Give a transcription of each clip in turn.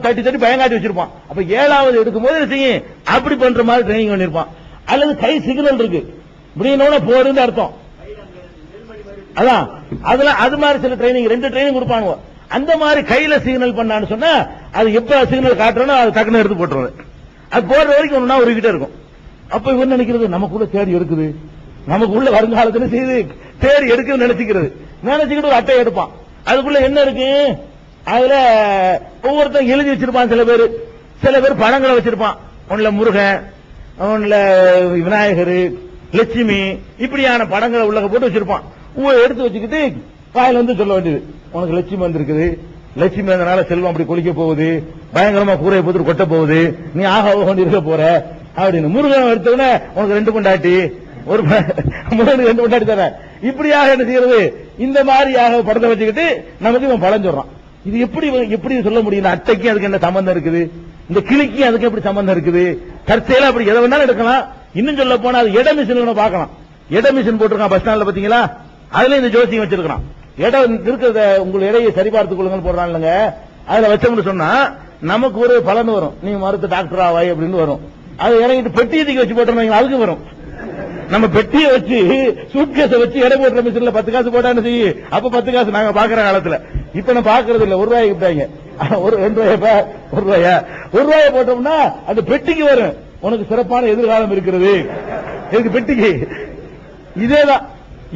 தட்டி தட்டி பயங்காட்டி வச்சிருப்பான். அப்ப ஏழாவது எடுக்கும்போது போது செய்யும்? அப்படி பண்ற மாதிரி ட்ரைனிங் பண்ணிருப்பான். அல்லது கை சிக்னல் இருக்கு. இப்படின்னு போடுன்னு அர்த்தம். அதான். அதுல அது மாதிரி சில ட்ரைனிங் ரெண்டு ட்ரைனிங் கொடுப்பானுங்க அந்த மாதிரி கையில சிக்னல் பண்ணான்னு சொன்னா அது எப்ப சிக்னல் காட்டுறோம் அது டக்குனு எடுத்து போட்டுறது அது போடுற வரைக்கும் ஒண்ணா உருகிட்டே இருக்கும். அப்ப இவன் நினைக்கிறது? நமக்குள்ள தேடி எடுக்குது. நமக்கு உள்ள வருங்காலத்துல செய்து தேடி எடுக்குதுன்னு நினைச்சுக்கிறது. நினைச்சுக்கிட்டு ஒரு அட்டை எடுப்பான். அதுக்குள்ள என்ன இருக்கு? அதுல ஒவ்வொருத்தன் எழுதி வச்சிருப்பான் சில பேர். சில பேர் படங்களை வச்சிருப்பான். ஒண்ணுல முருகன் ஒண்ணுல விநாயகர் லட்சுமி இப்படியான படங்களை உள்ள போட்டு வச்சிருப்பான். உங்களை எடுத்து வச்சுக்கிட்டு காயில் வந்து சொல்ல வேண்டியது. உனக்கு லட்சுமி வந்திருக்குது. லட்சுமி வந்தனால செல்வம் அப்படி கொளிக்க போகுது. பயங்கரமா கூரையை போட்டு கொட்ட போகுது. நீ ஆக கொண்டு இருக்க போற. அப்படின்னு முருகன் எடுத்தவன உனக்கு ரெண்டு கொண்டாட்டி ஒரு முருகனுக்கு ரெண்டு கொண்டாட்டி தர இப்படியாக என்ன செய்யறது? இந்த மாதிரியாக படத்தை வச்சுக்கிட்டு நமக்கு இவன் பலன் சொல்றான். இது எப்படி எப்படி சொல்ல முடியும்? இந்த அட்டைக்கு அதுக்கு என்ன சம்பந்தம் இருக்குது? இந்த கிளிக்கு அதுக்கு எப்படி சம்பந்தம் இருக்குது? தற்செயலா அப்படி எதை வேணாலும் எடுக்கலாம். இன்னும் சொல்ல போனா அது இட மிஷின் பார்க்கலாம். இட மிஷின் போட்டிருக்கான் பஸ் ஸ்டாண்ட்ல பாத்தீங்களா? அதுல இந்த ஜோசியம் வச்சிருக்கான் இடம் இருக்கிறத உங்கள் இடையை சரிபார்த்துக் கொள்ளுங்க போடுறாங்க அதுல வச்சோம்னு சொன்னா நமக்கு ஒரு பலன் வரும். நீ மருத்துவ டாக்டர் ஆவாய் அப்படின்னு வரும். அது இறங்கிட்டு பெட்டி தூக்கி வச்சு போட்டோம் அதுக்கு வரும். நம்ம பெட்டியை வச்சு சூட்கேஸை வச்சு இடம் போடுற மிஷின்ல பத்து காசு போட்டான்னு செய்யு அப்ப பத்து காசு நாங்க பாக்குற காலத்துல. இப்ப நான் பாக்குறது இல்ல. ஒரு ரூபாய் விட்டாங்க ஒரு ரெண்டு ரூபாய் ஒரு ரூபாயா? ஒரு ரூபாய் போட்டோம்னா அந்த பெட்டிக்கு வரும். உனக்கு சிறப்பான எதிர்காலம் இருக்கிறது. எதுக்கு பெட்டிக்கு? இதேதான்.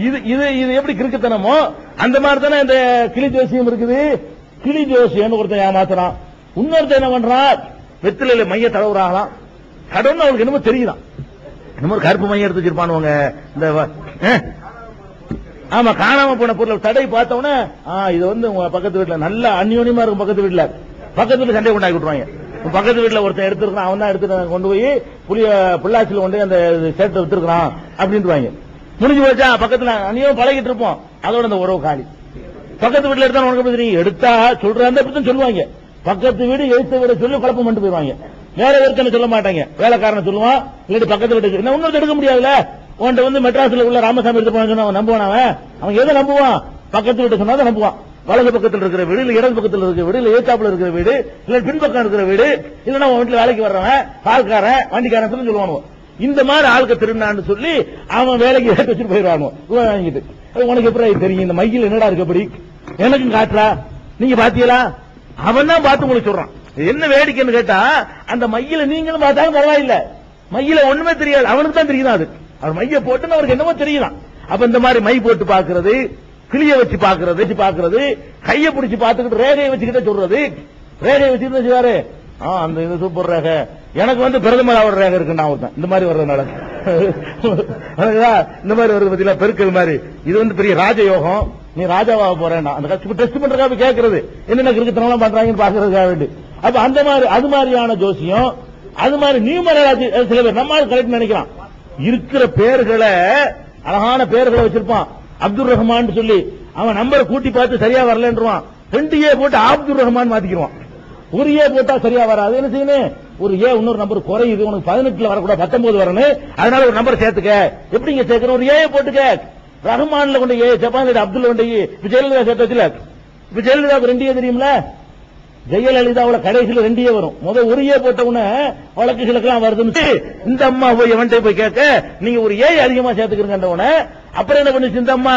இது இது இது எப்படி கிறுக்குத்தனமோ அந்த மாதிரி தானே இந்த கிளி ஜோசியம் இருக்குது. கிளி ஜோசியம் ஒருத்தன் ஏமாத்துறான். இன்னொருத்தன் என்ன பண்றான்? வெத்திலையில மைய தடவுறாங்களாம். கடவுள் அவனுக்கு என்னமோ தெரியுதான். என்னமோ கருப்பு மையம் எடுத்து வச்சிருப்பானுவங்க. இந்த ஆமா காணாம போன பொருள். தடை பார்த்தவொன்னே ஆ, இது வந்து உங்க பக்கத்து வீட்டுல நல்லா அந்யோன்யமா இருக்கும் பக்கத்து வீட்டுல. பக்கத்து வீட்டுல சண்டை கொண்டாடி விட்டுருவாங்க. பக்கத்து வீட்டுல ஒருத்தன் எடுத்திருக்கான் அவன் தான் எடுத்து கொண்டு போய் புளிய புள்ளாச்சியில் கொண்டு அந்த சேர்த்து வித்துருக்கான் அப்படின்ட்டு முடிஞ்சு போச்சா? பக்கத்துல அந்நியம் பழகிட்டு இருப்போம். அதோட அந்த உறவு காலி. பக்கத்து வீட்டுல எடுத்தா உனக்கு எப்படி தெரியும்? எடுத்தா சொல்ற அந்த பத்தி சொல்லுவாங்க. பக்கத்து வீடு எழுத்த வீடு சொல்லி குழப்பம் பண்ணிட்டு போயிருவாங்க வேற ஒருத்தனை சொல்ல மாட்டாங்க? வேலைக்காரனை சொல்லுவான் இல்லாட்டி பக்கத்து வீட்டு என்ன எடுக்க முடியாதுல்ல? உன்கிட்ட வந்து மெட்ராஸ்ல உள்ள ராமசாமி எடுத்து போன அவன் நம்புவான் அவன்? அவன் எதை நம்புவான்? பக்கத்து வீட்டு சொன்னா நம்புவான். வலது பக்கத்துல இருக்கிற வீடு இல்ல இடது பக்கத்துல இருக்கிற வீடு இல்ல ஏத்தாப்புல இருக்கிற வீடு இல்ல பின்பக்கம் இருக்கிற வீடு இல்லன்னா உன் வீட்டுல வேலைக்கு வர்றவன் பால்காரன் வண்டிக்காரன் சொல்லி சொல்லுவானுவோ. இந்த மாதிரி ஆளுக்கு திருநான்னு சொல்லி அவன் வேலைக்கு ஏற்ற வச்சுட்டு போயிடுவானோ வாங்கிட்டு. உனக்கு எப்படி இது தெரியும்? இந்த மையில் என்னடா இருக்க அப்படி? எனக்கும் காட்டுறா. நீங்க பாத்தீங்களா? அவன் தான் பார்த்து உங்களுக்கு சொல்றான். என்ன வேடிக்கைன்னு கேட்டா அந்த மையில நீங்களும் பார்த்தாலும் பரவாயில்ல. மையில ஒண்ணுமே தெரியாது. அவனுக்கு தான் தெரியுதான் அது? அவர் மைய போட்டுன்னு அவருக்கு என்னமோ தெரியலாம். அப்ப இந்த மாதிரி மை போட்டு பாக்குறது கிளிய வச்சு பாக்குறது வச்சு பாக்குறது கைய பிடிச்சு பாத்துக்கிட்டு ரேகையை வச்சுக்கிட்ட சொல்றது. ரேகையை வச்சுக்கிட்டு வச்சுக்காரு ஆ அந்த இது சூப்பர் ரேகை. எனக்கு வந்து பிரதமர் அவர் ரேகை இருக்கு நான் ஒருத்தன் இந்த மாதிரி வர்றதுனால. இந்த மாதிரி வருது பத்தியில பெருக்கல் மாதிரி. இது வந்து பெரிய ராஜயோகம். நீ ராஜாவாக போறேன்னா. அந்த கட்சி டெஸ்ட் பண்றதுக்காக கேட்கறது என்னென்ன கிறுக்குத்தனம் பண்றாங்கன்னு பாக்குறதுக்காக வேண்டி. அப்ப அந்த மாதிரி அது மாதிரியான ஜோசியம் அது மாதிரி நியூமராஜி சில பேர் நம்ம கரெக்ட் நினைக்கிறான் இருக்கிற பேர்களை அழகான பேர்களை வச்சிருப்பான். அப்துல் ரஹ்மான் சொல்லி அவன் நம்பரை கூட்டி பார்த்து சரியா வரலன்றான் ரெண்டு ஏ போட்டு அப்துல் ரஹ்மான் மாத்திக்கிடுவான் ஒரு ஏ போட்டா சரியா வராது. என்ன செய்யணும்? ஒரு ஏ இன்னொரு நம்பர் குறையுது. உனக்கு பதினெட்டுல வரக்கூடாது பத்தொன்பது வரணும். அதனால ஒரு நம்பர் சேர்த்துக்க. எப்படிங்க சேர்க்கிற ஒரு ஏ போட்டுக்க. ரஹ்மான்ல கொண்டு ஏ ஜப்பான் அப்துல் கொண்டு ஜெயலலிதா சேர்த்து வச்சுல. இப்ப ஜெயலலிதாவுக்கு ரெண்டு ஏ தெரியும்ல? ஜெயலலிதாவுல கடைசியில் ரெண்டியே வரும். முதல் உரிய போட்ட உடனே வழக்கு சிலக்கெல்லாம் வருதுன்னு இந்த அம்மா போய் எவன்கிட்ட போய் கேட்க நீங்க ஒரு ஏ அதிகமா சேர்த்துக்கிறீங்க உடனே அப்புறம் என்ன பண்ணுச்சு இந்த அம்மா?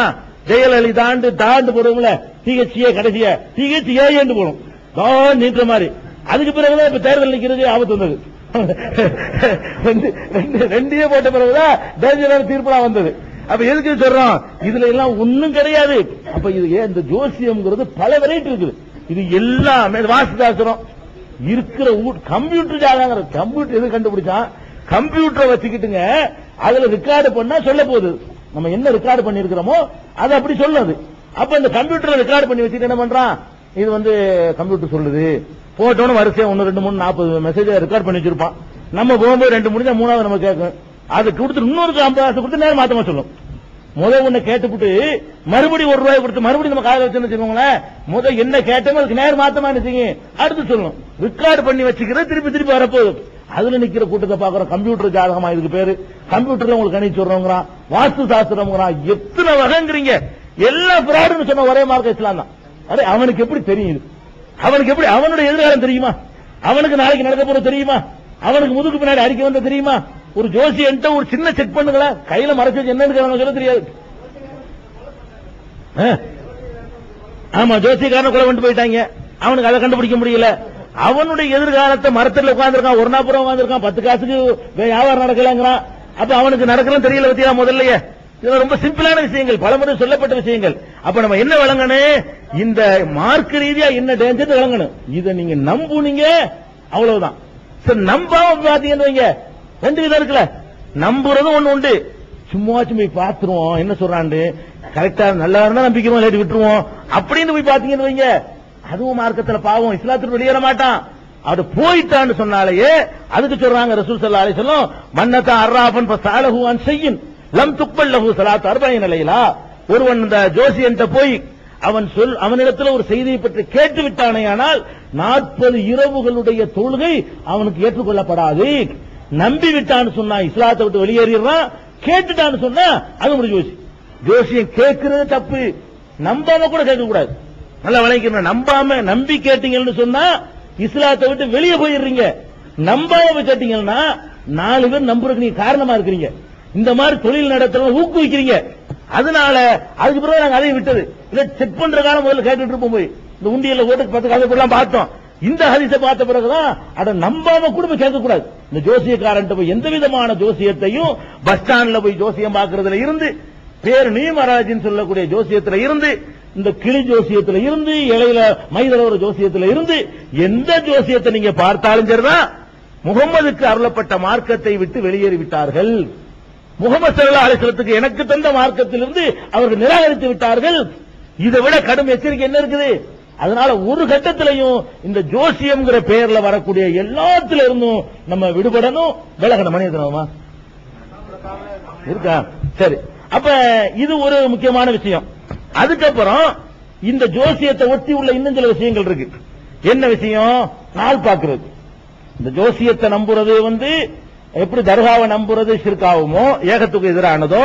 ஜெயலலிதாண்டு தாண்டு போடுவோம்ல டிஹெச்ஏ கடைசியா டிஹெச் ஏன்னு போடும். தான் நீட்டுற மாதிரி. அதுக்கு பிறகுதான் இப்ப தேர்தல் நிக்கிறது ஆபத்து வந்தது. ரெண்டு ரெண்டே போட்ட பிறகுதான் டேஞ்சரான தீர்ப்புலாம் வந்தது. அப்ப எதுக்கு சொல்றோம்? இதுல எல்லாம் ஒண்ணும் கிடையாது. அப்ப இது ஏன் இந்த ஜோசியம்ங்கிறது பல வெரைட்டி இருக்குது. இது எல்லாமே வாசுதாசுரம் இருக்கிற இருக்கிற கம்ப்யூட்டர் ஜாதகங்கிற கம்ப்யூட்டர் எது கண்டுபிடிச்சான் கம்ப்யூட்டரை வச்சுக்கிட்டுங்க அதுல ரெக்கார்டு பண்ணா சொல்ல போகுது. நம்ம என்ன ரெக்கார்டு பண்ணிருக்கிறோமோ அது அப்படி சொல்லுது. அப்ப இந்த கம்ப்யூட்டரை ரெக்கார்டு பண்ணி வச்சுட்டு என்ன பண்றான்? இது வந்து கம்ப்யூட்டர் சொல்லுது. போட்டோன்னு வரிசையா ஒன்னு ரெண்டு மூணு நாற்பது மெசேஜ் ரெக்கார்ட் பண்ணி வச்சிருப்பான். நம்ம போகும்போது ரெண்டு முடிஞ்சா மூணாவது நம்ம கேட்கும். அது கொடுத்து இன்னொரு ஐம்பது கொடுத்து நேரம் மாத்தமா சொல்லும். முத ஒண்ணு கேட்டுப்புட்டு மறுபடியும் ஒரு ரூபாய் கொடுத்து மறுபடியும் நம்ம காதல வச்சுன்னு வச்சுக்கோங்களேன் முத என்ன கேட்டோமோ அதுக்கு நேரம் மாத்தமா நினைச்சிங்க. அடுத்து சொல்லணும். ரெக்கார்டு பண்ணி வச்சுக்கிறது திருப்பி திருப்பி வரப்போகுது. அதுல நிக்கிற கூட்டத்தை பாக்குறோம் கம்ப்யூட்டர் ஜாதகமா இதுக்கு பேரு. கம்ப்யூட்டர்ல உங்களுக்கு கணிச்சு சொல்றவங்கிறான் வாஸ்து சாஸ்திரம்ங்கிறான். எத்தனை வகைங்கிறீங்க. எல்லா பிராடுன்னு சொன்ன ஒரே மார்க்க இஸ்லாம் தான். அரே அவனுக்கு எப்படி தெரியும் அவனுக்கு எப்படி அவனுடைய எதிர்காலம் தெரியுமா? அவனுக்கு நாளைக்கு நடக்க போறது தெரியுமா? அவனுக்கு முதுகு பின்னாடி அடிக்க வந்த தெரியுமா? ஒரு ஜோசியன்ட்ட ஒரு சின்ன செக் பண்ணுங்களேன் கையில மறைச்சு வச்சு என்னன்னு சொல்ல தெரியாது. ஆமா ஜோசியக்காரனை கொலை பண்ணிட்டு போயிட்டாங்க. அவனுக்கு அதை கண்டுபிடிக்க முடியல. அவனுடைய எதிர்காலத்தை மரத்துல உட்காந்துருக்கான் ஒரு நாப்புறம் உட்காந்துருக்கான் பத்து காசுக்கு வியாபாரம் நடக்கலங்கிறான். அப்ப அவனுக்கு நடக்கலாம் தெரியல பத்தியா முதல்லயே இது ரொம்ப சிம்பிளான விஷயங்கள் பலமுறை சொல்லப்பட்ட விஷயங்கள். அப்ப நம்ம என்ன விளங்கணும்? இந்த மார்க் ரீதியா என்ன டேஞ்சர் விளங்கணும். இதை நீங்க நம்புனீங்க அவ்வளவுதான். சரி நம்பாம பாத்தீங்கன்னு வைங்க. ரெண்டு விதம் இருக்குல்ல? நம்புறதும் ஒண்ணு உண்டு. சும்மாச்சும் போய் பாத்துருவோம் என்ன சொல்றாண்டு கரெக்டா நல்லா இருந்தா நம்பிக்கிறோம் இல்லாட்டி விட்டுருவோம்? அப்படின்னு போய் பாத்தீங்கன்னு வைங்க. அதுவும் மார்க்கத்துல பாவம். இஸ்லாத்துக்கு வெளியேற மாட்டான். அது போயிட்டான்னு சொன்னாலேயே அதுக்கு சொல்றாங்க ரசூல் சல்லா அலி சொல்லும் மன்னதா அர்ராபன் ஃபஸாலஹு அன் லம் துப்பல் லகு ஸலாத்து அர்பஈன நிலையிலா ஒருவன் இந்த ஜோசியன்ட்ட போய் அவன் சொல் அவனிடத்தில் ஒரு செய்தியை பற்றி கேட்டு விட்டானே ஆனால் நாற்பது இரவுகளுடைய தொழுகை அவனுக்கு ஏற்றுக்கொள்ளப்படாது. நம்பி விட்டான்னு சொன்னா இஸ்லாத்தை விட்டு வெளியேறிடுறான். கேட்டுட்டான்னு சொன்னா அது முடிஞ்சு போச்சு. ஜோசியம் கேட்கறது தப்பு. நம்பாம கூட கேட்க கூடாது நல்லா விளங்கிக்கணும் நம்பாம நம்பி கேட்டீங்கன்னு சொன்னா இஸ்லாத்தை விட்டு வெளியே போயிடுறீங்க. நம்பாம போய் கேட்டீங்கன்னா நாலு பேர் நம்புறதுக்கு நீங்க காரணமா இருக்கிறீங்க. இந்த மாதிரி தொழில் நடத்துறத ஊக்குவிக்கிறீங்க அதனால அதுக்கு பிறகு நாங்க அதையும் விட்டது. இல்ல செக் பண்ற காலம் முதல்ல கேட்டுட்டு இருப்போம் போய். இந்த உண்டியல்ல ஓட்டுக்கு பத்து காலத்தை பார்த்தோம். இந்த ஹரிசை பார்த்த பிறகுதான் அட நம்பாம கூட போய் கேட்க இந்த ஜோசியக்காரன்ட்ட போய் எந்த விதமான ஜோசியத்தையும் பஸ் ஸ்டாண்ட்ல போய் ஜோசியம் பார்க்கறதுல இருந்து பேர் நீமராஜின்னு சொல்லக்கூடிய ஜோசியத்துல இருந்து இந்த கிளி ஜோசியத்துல இருந்து இலையில மைதளவர ஜோசியத்துல இருந்து எந்த ஜோசியத்தை நீங்க பார்த்தாலும் சரிதான் முகமதுக்கு அருளப்பட்ட மார்க்கத்தை விட்டு வெளியேறி விட்டார்கள். முகமது சல்லா அலிஸ்லத்துக்கு எனக்கு தந்த மார்க்கத்திலிருந்து அவர்கள் நிராகரித்து விட்டார்கள். இதை விட கடும் எச்சரிக்கை என்ன இருக்குது? அதனால ஒரு கட்டத்திலையும் இந்த ஜோசியம்ங்கிற பெயர்ல வரக்கூடிய எல்லாத்துல இருந்தும் நம்ம விடுபடணும். விலகணும். மணி இருக்கா? சரி. அப்ப இது ஒரு முக்கியமான விஷயம். அதுக்கப்புறம் இந்த ஜோசியத்தை ஒட்டி உள்ள இன்னும் சில விஷயங்கள் இருக்கு. என்ன விஷயம்? நாள் பார்க்கிறது. இந்த ஜோசியத்தை நம்புறது வந்து எப்படி தர்காவை நம்புறது சிற்காவுமோ ஏகத்துக்கு எதிரானதோ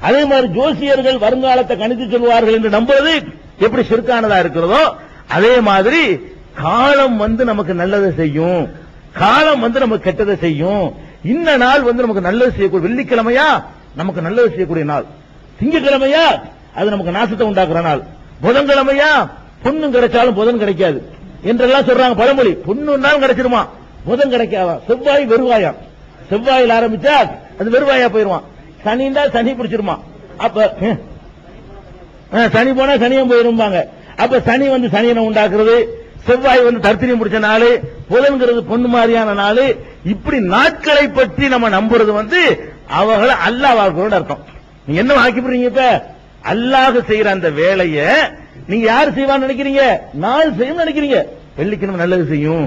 அதே மாதிரி ஜோசியர்கள் வருங்காலத்தை கணித்து சொல்வார்கள் என்று நம்புறது எப்படி சிற்கானதா இருக்கிறதோ அதே மாதிரி காலம் வந்து நமக்கு நல்லதை செய்யும். காலம் வந்து நமக்கு கெட்டதை செய்யும். இந்த நாள் வந்து நமக்கு நல்லது செய்யக்கூடிய வெள்ளிக்கிழமையா நமக்கு நல்லது செய்யக்கூடிய நாள். திங்கக்கிழமையா அது நமக்கு நாசத்தை உண்டாக்குற நாள். புதன்கிழமையா பொண்ணு கிடைச்சாலும் புதன் கிடைக்காது. என்றெல்லாம் சொல்றாங்க பழமொழி. பொண்ணுன்னாலும் கிடைச்சிருமா? புதன் கிடைக்காதா? செவ்வாய் வெறுவாயா? செவ்வாயில் ஆரம்பிச்சா அது வெறுவாயா போயிருவான். சனின்னா சனி பிடிச்சிருமா? அப்ப ஹம், சனி போனா சனியும் போயிரும்பாங்க. அப்ப சனி வந்து சனியனை உண்டாக்குறது செவ்வாய் வந்து தர்த்தினி முடிச்ச நாள் புதன்கிறது பொண்ணு மாதிரியான நாள் இப்படி நாட்களை பற்றி நம்ம நம்புறது வந்து அவங்களை அல்லாஹ் வாழ்க்கை அர்த்தம். நீங்க என்ன ஆக்கிப்படுறீங்க இப்ப? அல்லாஹ் செய்யற அந்த வேலைய நீங்க யாரு செய்வான்னு நினைக்கிறீங்க? நாள் செய்யும் நினைக்கிறீங்க. வெள்ளிக்கிழமை நல்லது செய்யும்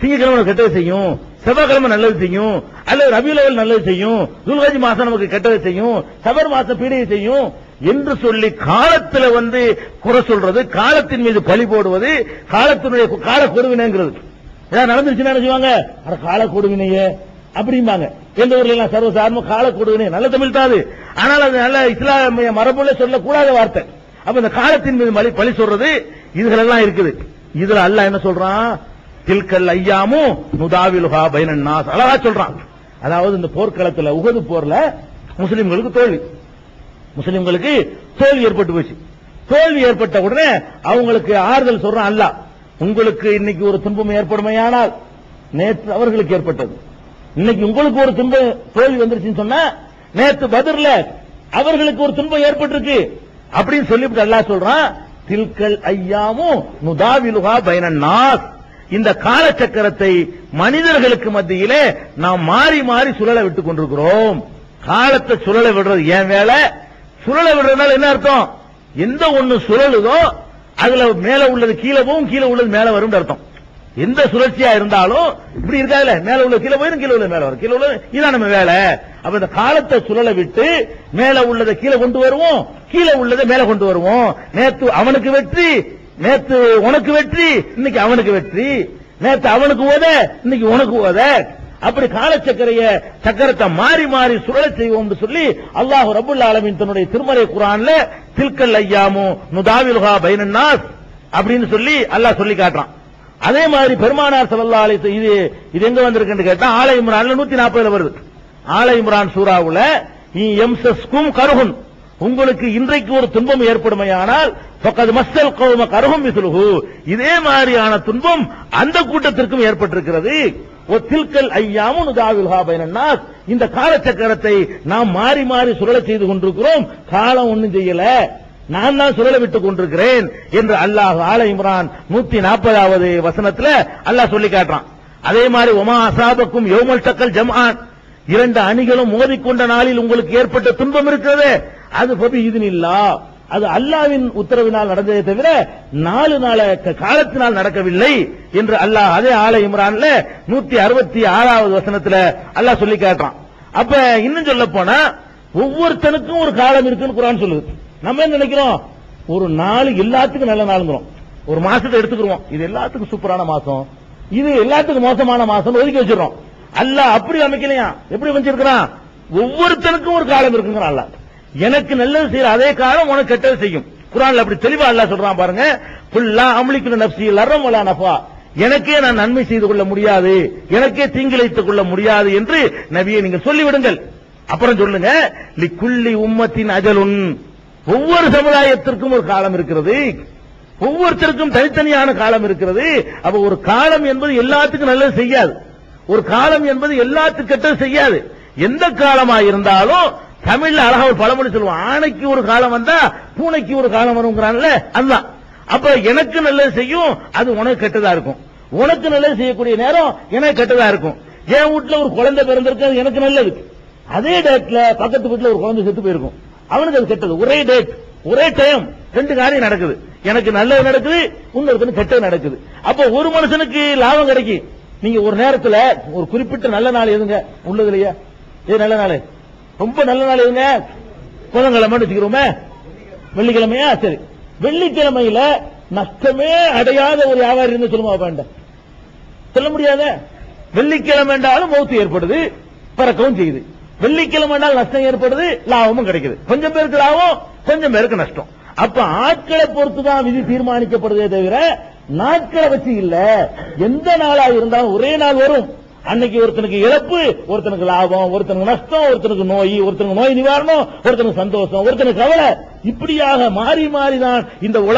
திங்கக்கிழமை கெட்டது செய்யும் செவ்வாய்க்கிழமை நல்லது செய்யும். அல்லது ரபியுலவல் நல்லது செய்யும். துல்காஜி மாசம் நமக்கு கெட்டது செய்யும். சபர் மாசம் பீடையை செய்யும். என்று சொல்லி காலத்துல வந்து குறை சொல்றது காலத்தின் மீது பழி போடுவது காலத்தினுடைய கால கொடுவினைங்கிறது ஏதாவது நடந்துருச்சுன்னா என்ன செய்வாங்க? அட கால கொடுவினையே அப்படிம்பாங்க. எந்த ஊர்ல எல்லாம் சர்வசாரமும் கால கொடுவினை நல்ல தமிழ் தாது அது. ஆனால் அது நல்ல இஸ்லாமிய மரபுல சொல்லக்கூடாத வார்த்தை. அப்ப இந்த காலத்தின் மீது பழி பழி சொல்றது இதுகளெல்லாம் இருக்குது. இதுல அல்ல என்ன சொல்றான்? தில்கல் ஐயாமும் நுதாவிலுகா பைனன்னாஸ் அழகா சொல்றான். அதாவது இந்த போர்க்களத்துல உகது போர்ல முஸ்லிம்களுக்கு தோல்வி. முஸ்லிம்களுக்கு தோல்வி ஏற்பட்டு போச்சு. தோல்வி ஏற்பட்ட உடனே அவங்களுக்கு ஆறுதல் சொல்றான் அல்லாஹ். உங்களுக்கு இன்னைக்கு ஒரு துன்பம் ஏற்படுமையானால் நேற்று அவர்களுக்கு ஏற்பட்டது. இன்னைக்கு உங்களுக்கு ஒரு துன்பம் தோல்வி வந்துருச்சுன்னு சொன்னா நேற்று பதிர்ல அவர்களுக்கு ஒரு துன்பம் ஏற்பட்டிருக்கு. அப்படின்னு சொல்லிவிட்டு அல்லாஹ் சொல்றான் தில்கல் ஐயாமும் நுதாவிலுகா பைனன் இந்த காலச்சக்கரத்தை மனிதர்களுக்கு மத்தியிலே நாம் மாறி மாறி சுழல விட்டுக் கொண்டிருக்கிறோம். காலத்தை சுழல விடுறது ஏன் வேலை? சுழல விடுறதுனால என்ன அர்த்தம்? எந்த ஒண்ணு சுழலுதோ அதுல மேல உள்ளது கீழே போகும் கீழே உள்ளது மேல வரும் அர்த்தம். எந்த சுழற்சியா இருந்தாலும் இப்படி இருக்காதுல மேல உள்ள கீழே போயிரும் கீழே உள்ள மேல வரும். கீழே உள்ள இதான் நம்ம வேலை. அப்ப இந்த காலத்தை சுழல விட்டு மேல உள்ளதை கீழே கொண்டு வருவோம் கீழே உள்ளதை மேல கொண்டு வருவோம். நேத்து அவனுக்கு வெற்றி நேத்து உனக்கு வெற்றி இன்னைக்கு அவனுக்கு வெற்றி. நேத்து அவனுக்கு ஓத இன்னைக்கு உனக்கு ஓத அப்படி காலச்சக்கரைய சக்கரத்தை மாறி மாறி சுழல செய்வோம் சொல்லி அல்லாஹ் ரபுல் ஆலமின் தன்னுடைய திருமறை குரான்ல தில்கல் ஐயாமு நுதாவிலுகா பைனன்னாஸ் அப்படின்னு சொல்லி அல்லாஹ் சொல்லி காட்டுறான். அதே மாதிரி பெருமானார் ஸல்லல்லாஹு அலைஹி இது இது எங்க வந்திருக்குன்னு கேட்டா ஆல இம்ரான்ல 140 வருது. ஆல இம்ரான் சூறாவுல எம்சஸ்கும் கருகுன் உங்களுக்கு இன்றைக்கு ஒரு துன்பம் ஏற்படுமையானால் பக்கது மஸ்தல் கோம கருகும் மிசுலுகு இதே மாதிரியான துன்பம் அந்த கூட்டத்திற்கும் ஏற்பட்டிருக்கிறது. ஒத்தில்கல் ஐயாமும் உதாவில்ஹா பைனன்னாஸ் இந்த காலச்சக்கரத்தை நாம் மாறி மாறி சுழல செய்து கொண்டிருக்கிறோம். காலம் ஒண்ணும் செய்யல. நான் தான் சுழல விட்டுக் கொண்டிருக்கிறேன் என்று அல்லாஹ் ஆல இம்ரான் நூத்தி நாற்பதாவது வசனத்துல அல்லாஹ் சொல்லி காட்டுறான். அதே மாதிரி ஒமா அசாபக்கும் யோமல் டக்கல் ஜம்ஆன். இரண்டு அணிகளும் மோதிக்கொண்ட நாளில் உங்களுக்கு ஏற்பட்ட துன்பம் இருக்கிறது. அது பபி இதுனில்லா. அது அல்லாவின் உத்தரவினால் நடந்ததே தவிர நாலு நாள காலத்தினால் நடக்கவில்லை என்று அல்லாஹ் அதே ஆலை இம்ரான்ல நூத்தி அறுபத்தி ஆறாவது வசனத்துல அல்லாஹ் சொல்லி கேட்டான் அப்ப இன்னும் சொல்ல போனா ஒவ்வொருத்தனுக்கும் ஒரு காலம் இருக்குன்னு குரான் சொல்லுது. நம்ம என்ன நினைக்கிறோம்? ஒரு நாள் எல்லாத்துக்கும் நல்ல நாளுங்கிறோம். ஒரு மாசத்தை எடுத்துக்கிறோம் இது எல்லாத்துக்கும் சூப்பரான மாசம். இது எல்லாத்துக்கும் மோசமான மாசம் ஒதுக்கி வச்சிடறோம். அல்லாஹ் அப்படி அமைக்கலையா? எப்படி வச்சிருக்கிறான் ஒவ்வொருத்தனுக்கும் ஒரு காலம் இருக்குங்கிறான் அல்ல எனக்கு நல்லது செய்யற அதே காலம் உனக்கு கெட்டது செய்யும். குரான்ல அப்படி தெளிவா அல்லாஹ் சொல்றான் பாருங்க. புல்லா அமளிக்கு நப்சி லரம் வலா நஃபா. எனக்கே நான் நன்மை செய்து கொள்ள முடியாது. எனக்கே தீங்கிழைத்துக் கொள்ள முடியாது என்று நபியை நீங்க சொல்லிவிடுங்கள். அப்புறம் சொல்லுங்க. லிக்குள்ளி உம்மத்தின் அஜலுன். ஒவ்வொரு சமுதாயத்திற்கும் ஒரு காலம் இருக்கிறது. ஒவ்வொருத்தருக்கும் தனித்தனியான காலம் இருக்கிறது. அப்ப ஒரு காலம் என்பது எல்லாத்துக்கும் நல்லது செய்யாது. ஒரு காலம் என்பது எல்லாத்துக்கும் கெட்டது செய்யாது. எந்த காலமா இருந்தாலும் தமிழ்ல அழகா ஒரு பழமொழி சொல்லுவோம் ஆணைக்கு ஒரு காலம் வந்தா பூனைக்கு ஒரு காலம் வருங்கிறான்ல அதுதான். அப்ப எனக்கு நல்லது செய்யும் அது உனக்கு கெட்டதா இருக்கும். உனக்கு நல்லது செய்யக்கூடிய நேரம் எனக்கு கெட்டதா இருக்கும். என் வீட்டுல ஒரு குழந்தை பிறந்திருக்கு அது எனக்கு நல்லது. அதே டேட்ல பக்கத்து வீட்டுல ஒரு குழந்தை செத்து போயிருக்கும். அவனுக்கு அது கெட்டது. ஒரே டேட் ஒரே டைம் ரெண்டு காரியம் நடக்குது. எனக்கு நல்லது நடக்குது உங்களுக்கு கெட்டது நடக்குது. அப்ப ஒரு மனுஷனுக்கு லாபம் கிடைக்கும் நீங்க ஒரு நேரத்துல ஒரு குறிப்பிட்ட நல்ல நாள் எதுங்க? உள்ளது இல்லையா இது நல்ல நாள். ரொம்ப நல்ல நாள் எதுங்க? புதன்கிழமை வச்சுக்கிறோமே. வெள்ளிக்கிழமையா? சரி. வெள்ளிக்கிழமையில நஷ்டமே அடையாத ஒரு வியாபாரி இருந்து சொல்லுமா வேண்டாம் சொல்ல முடியாத? வெள்ளிக்கிழமை என்றாலும் மௌத்து ஏற்படுது பறக்கவும் செய்யுது. வெள்ளிக்கிழமை என்றால் நஷ்டம் ஏற்படுது லாபமும் கிடைக்குது. கொஞ்சம் பேருக்கு லாபம் கொஞ்சம் பேருக்கு நஷ்டம். அப்ப ஆட்களை பொறுத்து தான் விதி தீர்மானிக்கப்படுதே தவிர நாட்களை வச்சு இல்ல. எந்த நாளா இருந்தாலும் ஒரே நாள் வரும். அன்னைக்கு ஒருத்தனுக்கு இழப்பு ஒருத்தனுக்கு லாபம் ஒருத்தனுக்கு நஷ்டம் ஒருத்தனுக்கு நோய் ஒருத்தனுக்கு நோய் நிவாரணம் ஒருத்தனுக்கு சந்தோஷம் ஒருத்தனுக்கு கவலை. இப்படியாக மாறி மாறிதான் இந்த உலக